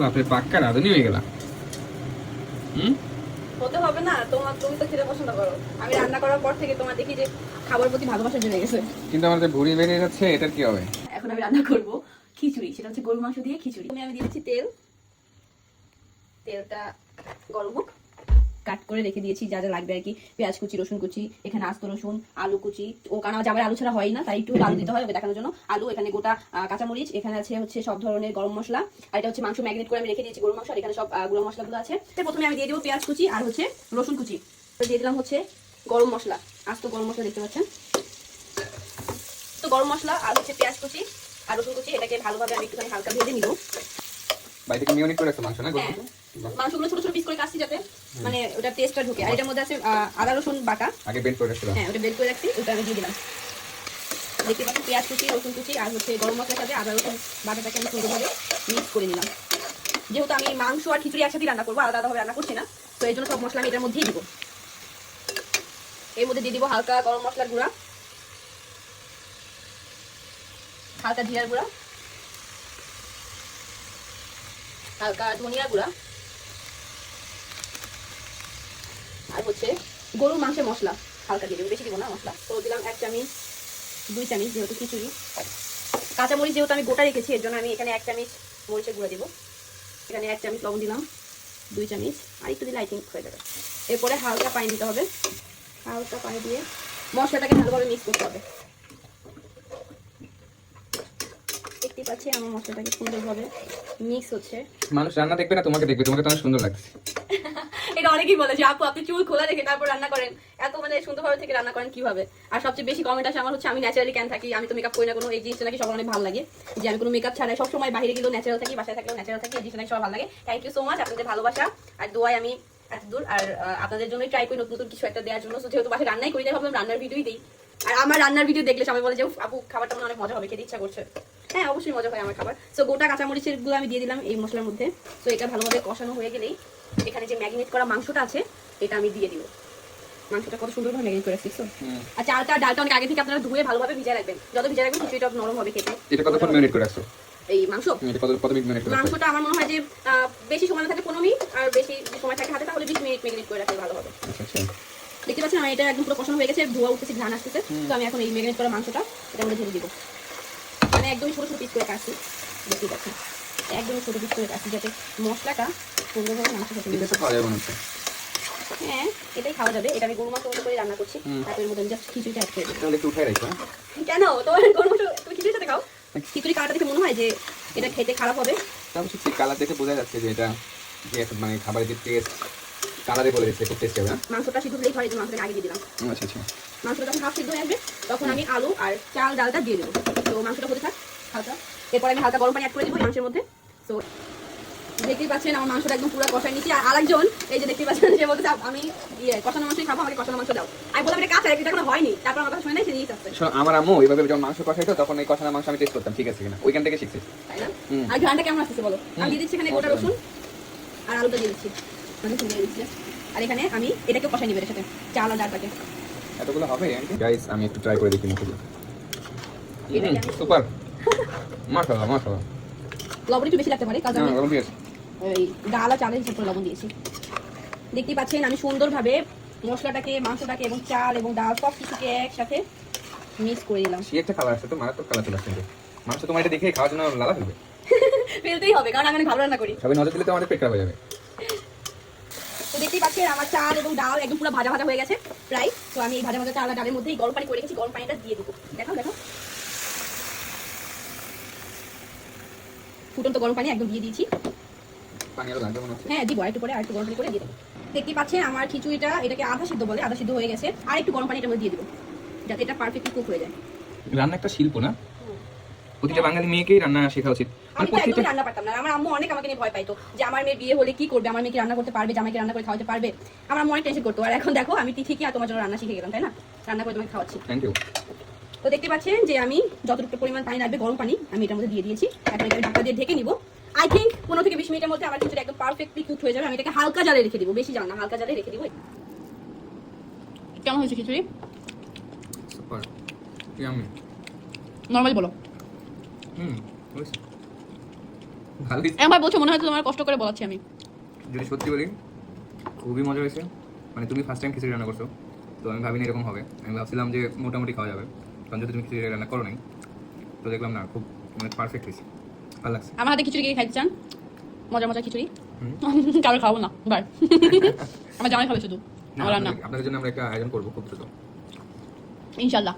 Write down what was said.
বাপরে পাক্কা রাঁধুনি হয়ে গেলাম। হুম? হতে হবে না তোমার তুমি তো খেতে পছন্দ করো। আমি রান্না করার পর থেকে তোমার দেখি যে খাবার প্রতি ভালোবাসা জমে গেছে। কিন্তু আমার যে ভুঁড়ি বেরিয়ে যাচ্ছে এটার কি হবে? এখন আমি রান্না করব খিচুড়ি সেটা হচ্ছে গরু মাংস দিয়ে খিচুড়ি। আমি আমি দিয়েছি তেল। তেলটা গরম হোক। কাট করে রেখে দিয়েছি যা যা লাগবে আর কি পেঁয়াজ কুচি রসুন কুচি এখানে আস্ত রসুন আলু কুচি। ও কারণ আমার আলু ছাড়া হয় না তাই একটু আলু দিতে হয় ওকে দেখানোর জন্য। আলু এখানে গোটা কাঁচামরিচ এখানে আছে হচ্ছে সব ধরনের গরম মশলা। আর এটা হচ্ছে মাংস ম্যাগনেট করে আমি রেখে দিয়েছি গরম মশলা আর এখানে সব গুঁড়ো মশলাগুলো আছে। প্রথমে আমি দিয়ে দেবো পেঁয়াজ কুচি আর হচ্ছে রসুন কুচি। তো দিয়ে দিলাম হচ্ছে গরম মশলা আস্ত গরম মশলা দেখতে পাচ্ছেন। তো গরম মশলা আর হচ্ছে পেঁয়াজ কুচি আর রসুন কুচি এটাকে ভালোভাবে আমি একটুখানি হালকা ভেজে নিব। বাড়ি থেকে মিউনিট করে রাখছো মাংস না হ্যাঁ। গরুর? মাংসগুলো ছোট ছোট পিস করে কাটছি যাতে মানে ওটা টেস্টটা ঢুকে। আর এটার মধ্যে আছে আদা রসুন বাটা। আগে বেন্ড করে রাখছিলাম। হ্যাঁ ওটা বের করে রাখছি ওটা আমি দিয়ে দিলাম। দেখতে পাচ্ছি পেঁয়াজ কুচি রসুন কুচি আর হচ্ছে গরম মশলার সাথে আদা রসুন বাটাটাকে আমি সুন্দরভাবে মিক্স করে নিলাম। যেহেতু আমি মাংস আর খিচুড়ি একসাথে রান্না করব আলাদা আলাদাভাবে রান্না করছি না তো এই জন্য সব মশলা আমি এটার মধ্যেই দিব। এর মধ্যে দিয়ে দিব হালকা গরম মশলার গুঁড়া হালকা জিরার গুঁড়া হালকা ধনিয়া গুঁড়া। আর হচ্ছে গরুর মাংসের মশলা, হালকা দিয়ে দেবো, বেশি দিব না মশলা। তো দিলাম এক চামচ, দুই চামচ যেহেতু খিচুড়ি। কাঁচামরিচ যেহেতু আমি গোটা রেখেছি, এর জন্য আমি এখানে এক চামচ মরিচের গুঁড়া দেবো। এখানে এক চামচ লবণ দিলাম, দুই চামচ, আর একটু দিলে আই থিঙ্ক হয়ে যাবে। এরপরে হালকা পানি দিতে হবে। হালকা পানি দিয়ে মশলাটাকে ভালোভাবে মিক্স করতে হবে দেখতে পাচ্ছি আমার মশলাটাকে সুন্দরভাবে মিক্স হচ্ছে। মানুষ রান্না দেখবে না তোমাকে দেখবে। তোমাকে তো অনেক সুন্দর লাগছে। এটা অনেকেই বলে যে আপু আপনি চুল খোলা রেখে তারপর রান্না করেন। এত মানে সুন্দরভাবে থেকে রান্না করেন কীভাবে? আর সবচেয়ে বেশি কমেন্ট আসে আমার হচ্ছে আমি ন্যাচারালি কেন থাকি আমি তো মেকআপ করি না কোনো এই জিনিসটা নাকি সবার অনেক ভালো লাগে। যে আমি কোনো মেকআপ ছাড়াই সবসময় বাইরে গেলেও ন্যাচারাল থাকি বাসায় থাকলেও ন্যাচারাল থাকি এই জিনিসটা নাকি সবার ভালো লাগে। থ্যাংক ইউ সো মাচ আপনাদের ভালোবাসা আর দোয়াই আমি এত দূর। আর আপনাদের জন্যই ট্রাই করি নতুন নতুন কিছু একটা দেওয়ার জন্য। So, যেহেতু বাসায় রান্নাই করি তাই ভাবলাম রান্নার ভিডিওই দিই। আর আমার রান্নার ভিডিও দেখলে সবাই বলে যে আপু খাবারটা মনে অনেক মজা হবে খেতে ইচ্ছা করছে। হ্যাঁ অবশ্যই মজা হয় আমার খাবার। সো গোটা কাঁচামরিচেরগুলো আমি দিয়ে দিলাম এই মশলার মধ্যে। তো এটা ভালোভাবে কষানো হয়ে গেলেই এখানে যে ম্যাগনেট করা মাংসটা আছে এটা আমি দিয়ে দিব। মাংসটা কত সুন্দরভাবে ম্যাগনেট করে রাখছি হুম। আর চালটা ডালটা অনেক আগে থেকে আপনারা ধুয়ে ভালোভাবে ভিজে রাখবেন। যত ভিজে রাখবেন খিচুড়িটা নরম হবে খেতে। এটা কতক্ষণ মিনিট করে রাখছো? এই মাংস? এটা কত কত মিনিট করে মাংসটা আমার মনে হয় যে বেশি সময় না থাকে পনেরো মিনিট আর বেশি সময় থাকে হাতে তাহলে বিশ মিনিট ম্যাগনেট করে রাখলে ভালো হবে। আচ্ছা আচ্ছা। দেখতে পাচ্ছেন আমার এটা একদম পুরো কষানো হয়ে গেছে ধোয়া উঠতেছে ঘ্রাণ আসতেছে। তো আমি এখন এই ম্যাগনেট করা মাংসটা এটা মধ্যে ঢেলে দিব। মানে একদমই ছোটো ছোটো পিস করে কাটছি। দেখতে পাচ্ছেন? একদমই ছোটো পিস করে কাটছি যাতে মশলাটা সুন্দরভাবে তো। হ্যাঁ এটাই খাওয়া যাবে। এটা আমি গরু মাংস মতো করে রান্না করছি। তারপর মধ্যে আমি জাস্ট খিচুড়িটা অ্যাড করে একটু উঠাই রাখো হ্যাঁ? কেন? তোমার গরু মাংস তুমি খিচুড়ির সাথে খাও। খিচুড়ি কালারটা দেখে মনে হয় যে এটা খেতে খারাপ হবে। তারপর ঠিক কালার দেখে বোঝা যাচ্ছে যে এটা যে মানে খাবারের যে টেস্ট কালারে বলে দিচ্ছে খুব টেস্ট হবে মাংসটা সিদ্ধ হলেই হয় যে মাংসটাকে আগে দিয়ে দিলাম। আচ্ছা আচ্ছা। মাংসটা যখন হাফ সিদ্ধ হয়ে আসবে তখন আমি আলু আর চাল ডালটা দিয়ে দেবো। তো মাংসটা হতে থাক হালকা। এরপর আমি হালকা গরম পানি অ্যাড করে দেবো মাংসের মধ্যে। তো দেখতেই পাচ্ছেন আমার মাংসটা একদম পুরো কষায় নিচ্ছি আর আরেকজন এই যে দেখতে পাচ্ছেন সে বলতে আমি ইয়ে কষানো মাংসই খাব আমাকে কষানো মাংস দাও। আমি বললাম এটা কাঁচা এটা এখনও হয়নি। তারপর আমার কথা শুনে নাই সে নিয়ে আসছে আমার আম্মু এইভাবে যখন মাংস কষাইতো তখন এই কষানো মাংস আমি টেস্ট করতাম ঠিক আছে কিনা? ওইখান থেকে শিখছি। তাই না? আর ঘ্রানটা কেমন আসতেছে বলো? আমি দিয়ে দিচ্ছি এখানে গোটা রসুন আর আলুটা দিয়ে দিচ্ছি। মানে দিয়ে দিচ্ছি। আর এখানে আমি এটাকে কষাই নিবে এর সাথে চাল আর ডালটাকে। এতগুলো হবে গাইস আমি একটু ট্রাই করে দেখি মুখে সুপার। মাশাআল্লাহ মাশাআল্লাহ। লবণ একটু বেশি লাগতে পারে কারণ হ্যাঁ আমি গরম ঠিক এই ডাল আর চালের হিসাব করে লবণ দিয়েছি। দেখতেই পাচ্ছেন আমি সুন্দরভাবে মশলাটাকে মাংসটাকে এবং চাল এবং ডাল সব কিছুকে একসাথে মিক্স করে দিলাম। সে একটা খাবার আছে তো মারাত্মক কালার চলে আসছে মাংস তোমার এটা দেখে খাওয়ার জন্য লালা ফেলবে। ফেলতেই হবে কারণ আমি ভালো রান্না করি। সবাই নজর দিলে তো আমাদের পেট খারাপ হয়ে যাবে। তো দেখতেই পাচ্ছেন আমার চাল এবং ডাল একদম পুরো ভাজা ভাজা হয়ে গেছে প্রায়। তো আমি এই ভাজা ভাজা চাল আর ডালের মধ্যেই গরম পানি করে রেখেছি গরম পানিটা দিয়ে দেবো। দেখো দেখো ফুটন্ত গরম পানি একদম দিয়ে দিয়েছি। পানি মনে হ্যাঁ দিব একটু পরে আর একটু গরম পানি করে দিয়ে দেবো। দেখতেই পাচ্ছেন আমার খিচুড়িটা এটাকে আধা সিদ্ধ বলে আধা সিদ্ধ হয়ে গেছে। আর একটু গরম পানি এটার মধ্যে দিয়ে দেবো যাতে এটা পারফেক্টলি কুক হয়ে যায়। রান্না একটা শিল্প না? প্রতিটা বাঙালি মেয়েকেই রান্না শেখা উচিত। মানে আমি তো রান্না পারতাম না। আমার আম্মু অনেক আমাকে নিয়ে ভয় পাইতো যে আমার মেয়ে বিয়ে হলে কি করবে আমার মেয়ে কি রান্না করতে পারবে জামাইকে রান্না করে খাওয়াতে পারবে। আমার আম্মু অনেক টেনশন করতো। আর এখন দেখো আমি ঠিকই আর তোমার জন্য রান্না শিখে গেলাম তাই না? রান্না করে তোমাকে খাওয়াচ্ছি। থ্যাংক ইউ তো দেখতে পাচ্ছেন যে আমি যতটুকু পরিমাণ পানি লাগবে গরম পানি আমি এটার মধ্যে দিয়ে দিয়েছি। এখন আমি ঢাকা দিয়ে ঢেকে নিব। আই থিঙ্ক পনেরো থেকে বিশ মিনিটের মধ্যে আমার খিচুড়ি একদম পারফেক্টলি কুক হয়ে যাবে। আমি এটাকে হালকা জালে রেখে দিব। বেশি জাল না হালকা জালে রেখে দিব। কেমন হয়েছে খিচুড়ি? নর্মালি বলো। একবার বলছো মনে হয় তোমার কষ্ট করে বলাচ্ছি আমি। যদি সত্যি বলি খুবই মজা হয়েছে। মানে তুমি ফার্স্ট টাইম খিচুড়ি রান্না করছ তো আমি ভাবিনি এরকম হবে। আমি ভাবছিলাম যে মোটামুটি খাওয়া যাবে। কারণ যদি তুমি খিচুড়ি রান্না করো নাই তো দেখলাম না খুব মানে পারফেক্ট হয়েছে। ভালো লাগছে। আমার হাতে খিচুড়ি কে খাইতে চান? মজা মজা খিচুড়ি। কারও খাব না বাই। আমার জামাই খাবে শুধু আমার রান্না। আপনাদের জন্য আমরা একটা আয়োজন করব খুব দ্রুত। ইনশাল্লাহ।